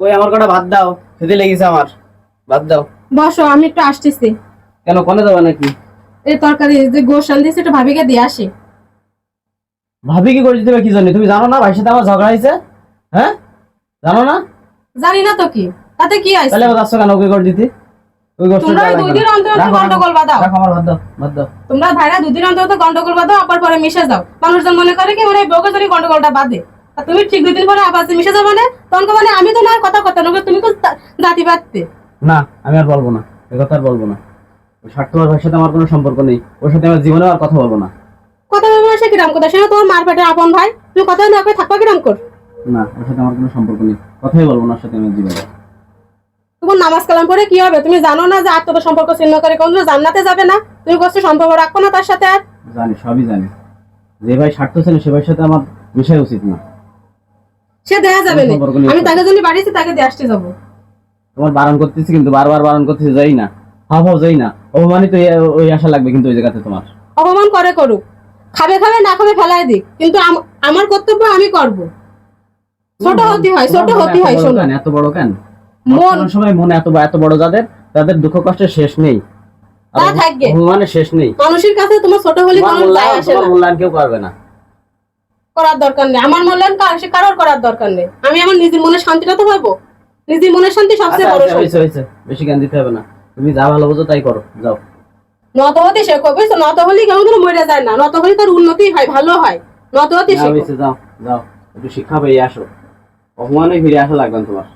কই আমার কটা ভাত দাও খেতে লেগেছে আমার। ভাত দাও। বসো আমি একটু আসতেছি। কেন কোনে যাবে নাকি? এই তরকারি যে গোশ আনতেছি একটু ভাবিকে দিয়ে আসি। ভাবি কি করে দিতে কি জানি? তুমি জানো না ভাইয়ের সাথে আমার ঝগড়া হয়েছে? হ্যাঁ? জানো না? জানি না তো কি। তাতে কি আছে তাহলে যাচ্ছ কেন? ওকে করে দিতে? তোমরা দুই দিন অন্তর অন্তর গন্ডগোল বাঁধাও। দাও তোমরা ভাইরা দুদিন অন্তর অন্তর গন্ডগোল বাঁধাও আবার পরে মিশে যাও। মানুষজন মনে করে কি মানে বউকে যদি গন্ডগোলটা বাঁধে। তুমি ঠিক পরে আবার মিশে যাও মানে? তখন মানে আমি তো না কথা কথা তুমি তো জাতি না আমি আর বলব না। এ কথা আর বলব না। ওই স্বার্থপর ভাইয়ের সাথে আমার কোনো সম্পর্ক নেই। ওর সাথে আমার জীবনে আর কথা বলব না। কথা বলব সে কিরাম কথা? তোমার মার পেটে আপন ভাই। তুমি কথা না করে থাকবা কিরাম কর? না ওর সাথে আমার কোনো সম্পর্ক নেই। কথাই বলব না ওর সাথে আমার জীবনে। তোমার নামাজ কালাম পরে কি হবে? তুমি জানো না যে আত্মত সম্পর্ক ছিন্ন করে কোন জান্নাতে যাবে না? তুমি কষ্ট সম্পর্ক রাখব না তার সাথে আর? জানি সবই জানি। যে ভাই স্বার্থ ছিল সে ভাইয়ের সাথে আমার মিশাই উচিত না। সে দেখা যাবে না। আমি তাকে জন্য বাড়িতে তাকে দিয়ে আসতে যাব। তোমার বারণ করতেছি কিন্তু বারবার বারণ করতেছি যাই না। হাও হাও যাই না। অপমানিত ওই- আশা লাগবে কিন্তু ওই জায়গাতে তোমার। অপমান করে করুক। খাবে খাবে না খাবে ফেলাই দিক। কিন্তু আমার কর্তব্য আমি করব। ছোট হতে হয় ছোট হতে হয় শোনো। এত বড় কেন? মন সময় মনে এত এত বড় যাদের তাদের দুঃখ কষ্টের শেষ নেই। তা থাকবে। শেষ নেই। মানুষের কাছে তোমার ছোট হলে কোনো যায় আসে না। মূল্যায়ন কেউ করবে না। করার দরকার নেই। আমার মূল্যায়ন কার- সে কারোর করার দরকার নেই। আমি আমার নিজের মনে শান্তিটা তো পাবো নিজের মনে শান্তি সবচেয়ে আচ্ছা, বড় আচ্ছা, হয়েছে হয়েছে। বেশি জ্ঞান দিতে হবে না। তুমি যা ভালো বোঝো তাই করো। যাও। নত হতে শেখো বুঝছ? নত হলে কেমন ধরে মরে যায় না। নত হলে তার উন্নতি হয় ভালো হয়। নত হতে শেখো। যাও যাও। একটু শিক্ষা পেয়ে আসো। অপমানে ফিরে আসা লাগবে তোমার।